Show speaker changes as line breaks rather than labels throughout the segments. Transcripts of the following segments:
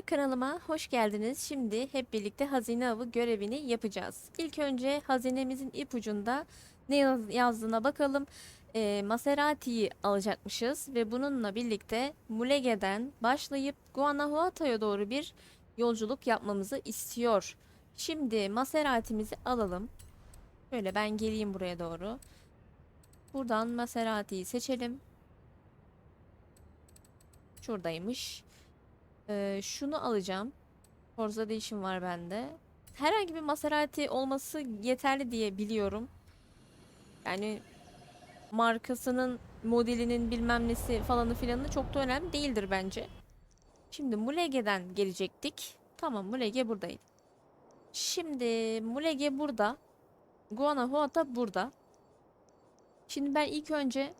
Merhabalar kanalıma hoş geldiniz. Şimdi hep birlikte hazine avı görevini yapacağız. İlk önce hazinemizin ipucunda ne yaz- yazdığına bakalım. Ee, Maserati'yi alacakmışız ve bununla birlikte Mulege'den başlayıp Guanajuato'ya doğru bir yolculuk yapmamızı istiyor. Şimdi Maserati'mizi alalım. Şöyle ben geleyim buraya doğru. Buradan Maserati'yi seçelim. Şuradaymış. Ee, şunu alacağım. Forza Edition var bende. Herhangi bir Maserati olması yeterli diye biliyorum. Yani markasının, modelinin bilmem nesi falanı filanı çok da önemli değildir bence. Şimdi Mulege'den gelecektik. Tamam Mulege buradaydı. Şimdi Mulege burada. Guanajuato burada. Şimdi ben ilk önce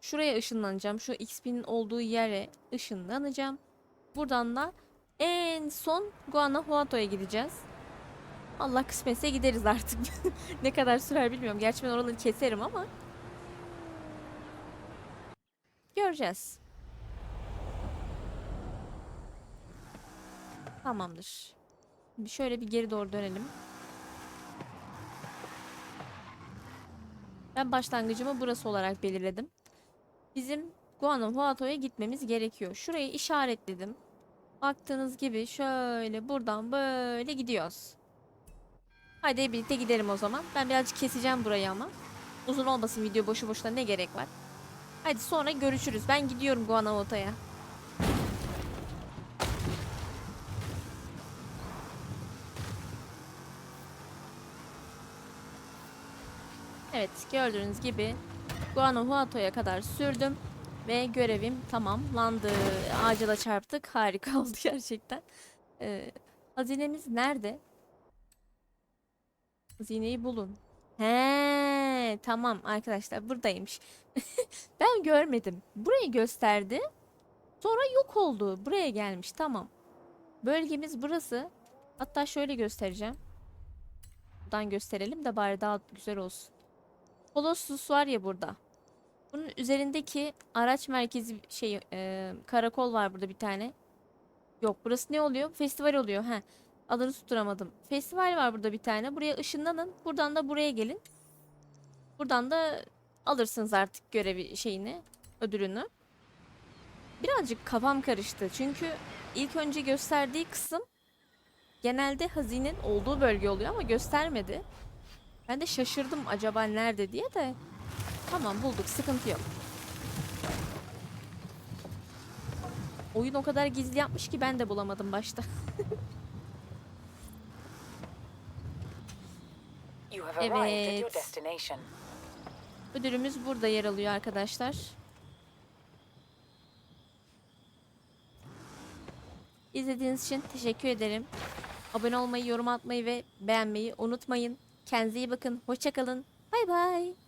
şuraya ışınlanacağım. Şu XP'nin olduğu yere ışınlanacağım. Buradan da en son Guanajuato'ya gideceğiz. Allah kısmetse gideriz artık. ne kadar sürer bilmiyorum. Gerçi ben oraları keserim ama. Göreceğiz. Tamamdır. Bir şöyle bir geri doğru dönelim. Ben başlangıcımı burası olarak belirledim. Bizim Guanajuato'ya gitmemiz gerekiyor. Şurayı işaretledim. Baktığınız gibi şöyle buradan böyle gidiyoruz. Hadi birlikte gidelim o zaman. Ben birazcık keseceğim burayı ama. Uzun olmasın video boşu boşuna ne gerek var. Hadi sonra görüşürüz. Ben gidiyorum Guanajuato'ya. Evet gördüğünüz gibi Guanajuato'ya kadar sürdüm ve görevim tamamlandı. Ağaca da çarptık. Harika oldu gerçekten. Ee, hazinemiz nerede? Hazineyi bulun. He, tamam arkadaşlar buradaymış. ben görmedim. Burayı gösterdi. Sonra yok oldu. Buraya gelmiş. Tamam. Bölgemiz burası. Hatta şöyle göstereceğim. Buradan gösterelim de bari daha güzel olsun. Colossus var ya burada. Bunun üzerindeki araç merkezi şey e, karakol var burada bir tane. Yok burası ne oluyor? Festival oluyor. He. Adını tutturamadım. Festival var burada bir tane. Buraya ışınlanın. Buradan da buraya gelin. Buradan da alırsınız artık görevi şeyini, ödülünü. Birazcık kafam karıştı. Çünkü ilk önce gösterdiği kısım genelde hazinin olduğu bölge oluyor ama göstermedi. Ben de şaşırdım acaba nerede diye de. Tamam bulduk sıkıntı yok. Oyun o kadar gizli yapmış ki ben de bulamadım başta. Evet. Ödülümüz burada yer alıyor arkadaşlar. İzlediğiniz için teşekkür ederim. Abone olmayı, yorum atmayı ve beğenmeyi unutmayın. Kendinize iyi bakın. Hoşçakalın. Bay bay.